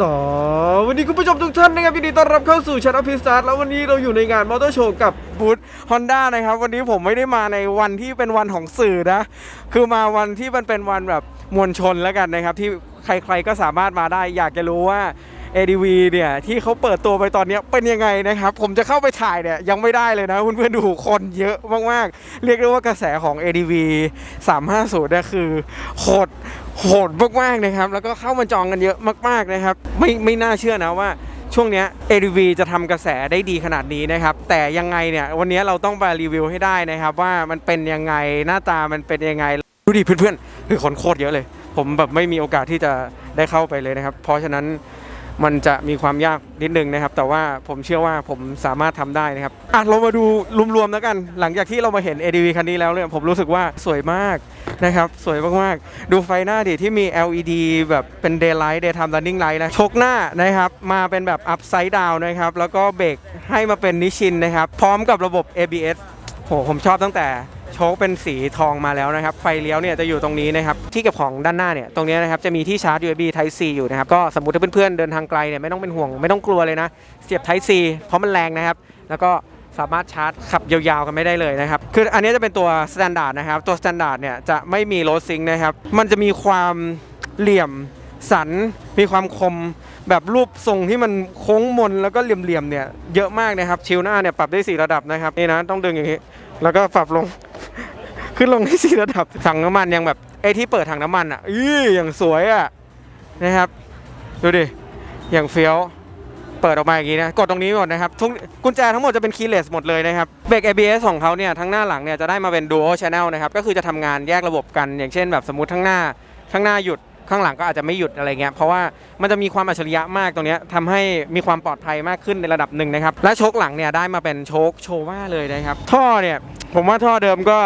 สวันนี้คุณผู้ชมทุกท่านนะครับยินดีต้อนรับเข้าสู่ชาแนลพิสตาร์แล้ววันนี้เราอยู่ในงานมอเตอร์โชว์กับบูธฮอนด้านะครับ วันนี้ผมไม่ได้มาในวันที่เป็นวันของสื่อนะ คือมาวันที่มันเป็นวันแบบมวลชนแล้วกันนะครับ ที่ใครๆก็สามารถมาได้ อยากจะรู้ว่า ADV เนี่ยที่เขาเปิดตัวไปตอนนี้เป็นยังไงนะครับผมจะเข้าไปถ่ายเนี่ยยังไม่ได้เลยนะเพื่อนๆดูคนเยอะมากๆ เรียกได้ว่ากระแสของ ADV 350เนี่ยคือโหดโหดมากๆนะครับแล้วก็เข้ามาจองกันเยอะมากๆนะครับไม่ไม่น่าเชื่อนะว่าช่วงเนี้ย ADV จะทำกระแสได้ดีขนาดนี้นะครับ แต่ยังไงเนี่ย วันนี้เราต้องมารีวิวให้ได้นะครับ ว่ามันเป็นยังไงหน้าตามันเป็นยังไง ดูดิเพื่อนๆคือคนโคตรเยอะเลย ผมแบบไม่มีโอกาสที่จะได้เข้าไปเลยนะครับ เพราะฉะนั้น มันจะมีความยากนิดนึงนะครับ แต่ว่าผมเชื่อว่าผมสามารถทำได้นะครับอะเรามาดูรวมๆแล้วกัน หลังจากที่เรามาเห็น ADV คันนี้แล้วเนี่ยผมรู้สึกว่าสวยมากนะครับ สวยมากๆ ดูไฟหน้าดิที่มี LED แบบเป็น daylight daytime running light นะชกหน้านะครับ มาเป็นแบบ upside down นะครับ แล้วก็เบรกให้มาเป็นนิชินนะครับ พร้อมกับระบบ ABS ผมชอบตั้งแต่โชคเป็นสีทองมาแล้วนะครับ ไฟเลี้ยวเนี่ยจะอยู่ตรงนี้นะครับ ที่เก็บของด้านหน้าเนี่ย ตรงนี้นะครับจะมีที่ชาร์จ USB Type C อยู่นะครับ ก็สมมติถ้าเพื่อนๆเดินทางไกลเนี่ยไม่ต้องเป็นห่วงไม่ต้องกลัวเลยนะ เสียบ Type C เพราะมันแรงนะครับ แล้วก็สามารถชาร์จขับยาวๆกันไม่ได้เลยนะครับ คืออันนี้จะเป็นตัว Standard นะครับ ตัว Standard เนี่ยจะไม่มี Road Sync นะครับ มันจะมีความเหลี่ยม สันมีความคมแบบรูปทรงที่มันโค้งมนแล้วก็เหลี่ยมๆเนี่ยเยอะมากนะครับชิลหน้าเนี่ยปรับได้สี่ระดับนะครับนี่นะต้องดึงอย่างนี้ แล้วก็ปรับลง ขึ้นลงได้สี่ระดับถังน้ำมันยังแบบไอ้ที่เปิดถังน้ำมันอะอื้ออย่างสวยอะนะครับ ดูดิอย่างเฟี้ยวเปิดออกมาอย่างนี้นะกดตรงนี้หมดนะครับทุกกุญแจทั้งหมดจะเป็นคีย์เลสหมดเลยนะครับเบรก ABS ของเขาเนี่ยทั้งหน้าหลังเนี่ยจะได้มาเป็น dual channel นะครับก็คือจะทำงานแยกระบบกัน อย่างเช่นแบบสมมติข้งหน้าข้างหน้าหยุด ข้างหลังก็อาจจะไม่หยุดอะไรเงี้ยเพราะว่ามันจะมีความอัจฉริยะมากตรงเนี้ยทำให้มีความปลอดภัยมากขึ้นในระดับหนึ่งนะครับ และโชคหลังเนี่ยได้มาเป็นโชคโชว่าเลยนะครับ ท่อเนี่ยผมว่าท่อเดิมก็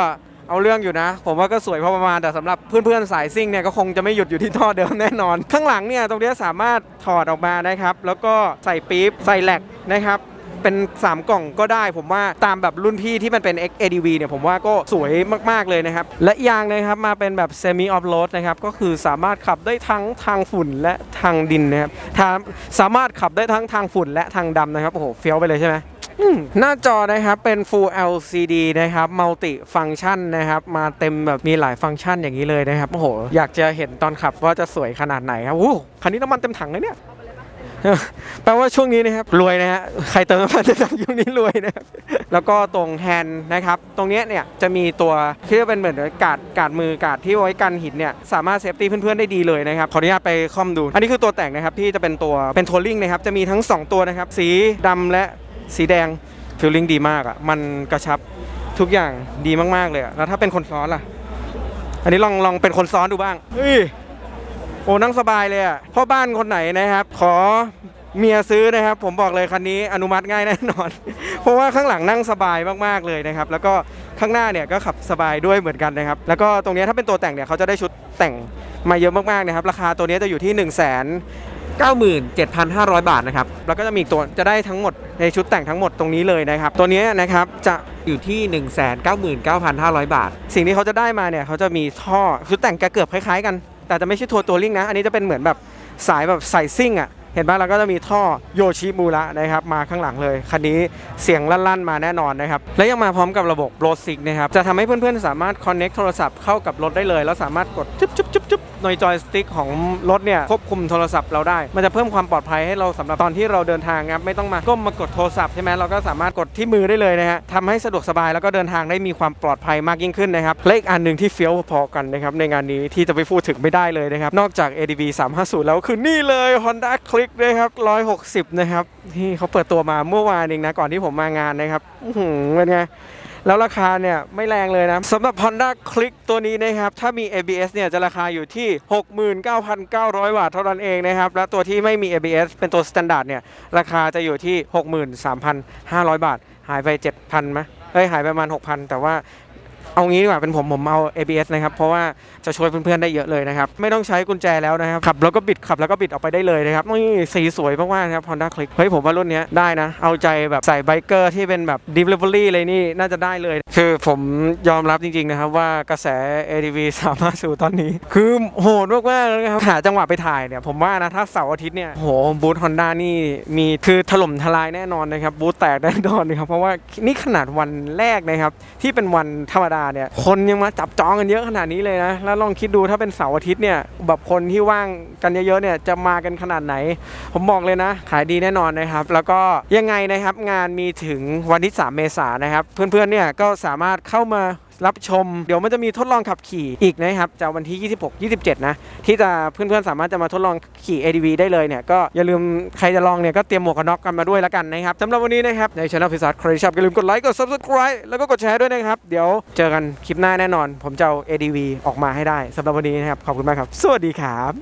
เอาเรื่องอยู่นะ ผมว่าก็สวยพอประมาณแต่สำหรับเพื่อนๆสายซิ่งเนี่ยก็คงจะไม่หยุดอยู่ที่ท่อเดิมแน่นอน ข้างหลังเนี่ยตรงเนี้ยสามารถถอดออกมานะครับ แล้วก็ใส่ปี๊บใส่แหลกนะครับ เป็น 3 กล่องก็ได้ ผมว่าตามแบบรุ่นพี่ที่มันเป็น XADV เนี่ยผมว่าก็สวยมาก ๆ เลยนะครับ และอีกอย่างนะครับมาเป็นแบบ semi off road นะครับก็คือสามารถขับได้ทั้งทางฝุ่นและทางดินนะครับาสามารถขับได้ทั้งทางฝุ่นและทางดำนะครับโอ้โหเฟี้ยวไปเลยใช่ไหมหน้าจอนะครับเป็น Full LCD นะครับ Multi Function นะครับ มาเต็มแบบมีหลายฟังก์ชันอย่างนี้เลยนะครับ โอ้โห อยากจะเห็นตอนขับว่าจะสวยขนาดไหนครับโอ้คันนี้น้ำมันเต็มถังเลยเนี่ย แปลว่าช่วงนี้นะครับรวยนะฮะใครเติมน้ำมันเต็มถังช่วงนี้รวยนะครับแล้วก็ตรงแฮนด์นะครับ ตรงเนี้ยเนี่ยจะมีตัวที่เป็นเหมือนกาดกาดมือกาดที่ไว้กันหินเนี่ยสามารถเซฟตี้เพื่อนๆได้ดีเลยนะครับขออนุญาตไปคอมดู อันนี้คือตัวแต่งนะครับที่จะเป็นตัวเป็นโทลลิ่งนะครับจะมีทั้ง 2 ตัวนะครับ สีดำและสีแดงฟิลลิ่งดีมากอะ่ะมันกระชับทุกอย่างดีมากๆเลยอะแล้วถ้าเป็นคนซ้อนล่ะ อันนี้ลองลองเป็นคนซ้อนดูบ้างเฮ้ย โอ้นั่งสบายเลยอะพ่อบ้านคนไหนนะครับ ขอเมียซื้อนะครับ ผมบอกเลยคันนี้อนุมัติง่ายแน่นอน เพราะว่าข้างหลังนั่งสบายมากๆเลยนะครับ แล้วก็ข้างหน้าเนี่ยก็ขับสบายด้วยเหมือนกันนะครับ แล้วก็ตรงนี้ถ้าเป็นตัวแต่งเนี่ยเขาจะได้ชุดแต่งมาเยอะมากๆนะครับ ราคาตัวนี้จะอยู่ที่1 9 7 5 0 0 บาทนะครับ แล้วก็จะมีตัวจะได้ทั้งหมดในชุดแต่งทั้งหมดตรงนี้เลยนะครับ ตัวนี้นะครับจะอยู่ที่ 1 9 9 5 0 0 บาท สิ่งที่เขาจะได้มาเนี่ยเขาจะมีท่อชุดแต่งจะเกือบคล้ายๆกัน แต่จะไม่ใช่ทัวร์ตัวลิงนะ อันนี้จะเป็นเหมือนแบบสายแบบใส่ซิ่งอะเห็นปะเราก็จะมีท่อโยชิมูระนะครับมาข้างหลังเลย คันนี้เสียงลั่นๆมาแน่นอนนะครับ และยังมาพร้อมกับระบบโรสิกนะครับ จะทำให้เพื่อนๆ สามารถคอนเน็กโทรศัพท์เข้ากับรถได้เลย แล้วสามารถกดจุ๊บ จุ๊บหน่วยจอยสติ๊กของรถเนี่ยควบคุมโทรศัพท์เราได้ มันจะเพิ่มความปลอดภัยให้เราสำหรับตอนที่เราเดินทางครับไม่ต้องมาก้มมากดโทรศัพท์ใช่ไหมเราก็สามารถกดที่มือได้เลยนะฮะทำให้สะดวกสบายแล้วก็เดินทางได้มีความปลอดภัยมากยิ่งขึ้นนะครับและอีกอันหนึ่งที่เฟี้ยวพอกันนะครับในงานนี้ที่จะไปพูดถึงไม่ได้เลยนะครับนอกจาก ADV 350 แล้วคือนี่เลย Honda Click นะครับ160 นะครับนี่เขาเปิดตัวมาเมื่อวานเองนะก่อนที่ผมมางานนะครับเป็นไง แล้วราคาเนี่ยไม่แรงเลยนะสำหรับ Honda Click ตัวนี้นะครับ ถ้ามี ABS เนี่ยจะราคาอยู่ที่ 69,900 บาทเท่านั้นเองนะครับ และตัวที่ไม่มี ABS เป็นตัว Standard เนี่ย ราคาจะอยู่ที่ 63,500 บาท หายไป 7,000ไหมเอ้ย หายไปประมาณ 6,000 แต่ว่า เอางี้ดีกว่าเป็นผมผมเอา ABS นะครับ เพราะว่าจะช่วยเพื่อนๆได้เยอะเลยนะครับ ไม่ต้องใช้กุญแจแล้วนะครับ ขับแล้วก็บิดขับแล้วก็บิดออกไปได้เลยนะครับนี่สีสวยมากๆนะครับ Honda Click เฮ้ยผมว่ารุ่นนี้ได้นะ เอาใจแบบใส่ไบเกอร์ที่เป็นแบบ Delivery เลยนี่น่าจะได้เลย คือผมยอมรับจริงๆนะครับว่ากระแส ADV สามารถสู่ตอนนี้ คือโหดมากๆเลยนะครับหาจังหวะไปถ่ายเนี่ยผมว่านะถ้าเสาร์อาทิตย์เนี่ยโหบูธฮอนด้านี่มีคือถล่มทลายแน่นอนนะครับบูธแตกแน่นอนนะครับเพราะว่านี่ขนาดวันแรกนะครับที่เป็นวันธรรมดาเนี่ยคนยังมาจับจองกันเยอะขนาดนี้เลยนะ แล้วลองคิดดูถ้าเป็นเสาร์อาทิตย์เนี่ยแบบคนที่ว่างกันเยอะๆเนี่ยจะมากันขนาดไหน ผมบอกเลยนะ ขายดีแน่นอนนะครับ แล้วก็ยังไงนะครับงานมีถึงวันที่ 3 เมษายนนะครับ เพื่อนๆเนี่ยก็สามารถเข้ามา รับชม เดี๋ยวมันจะมีทดลองขับขี่อีกนะครับจากวันที่ 26 27 นะ ที่จะเพื่อนๆ สามารถจะมาทดลองขี่ ADV ได้เลยเนี่ย ก็อย่าลืมใครจะลองเนี่ย ก็เตรียมหมวกกันน็อกกันมาด้วยแล้วกันนะครับสำหรับวันนี้นะครับ ในช่องพิซซ่ารครชอบอย่าลืมกดไลค์กด subscribe แล้วก็กดแชร์ด้วยนะครับ เดี๋ยวเจอกันคลิปหน้าแน่นอน ผมจะเอา ADV ออกมาให้ได้สำหรับวันนี้นะครับขอบคุณมากครับ สวัสดีครับ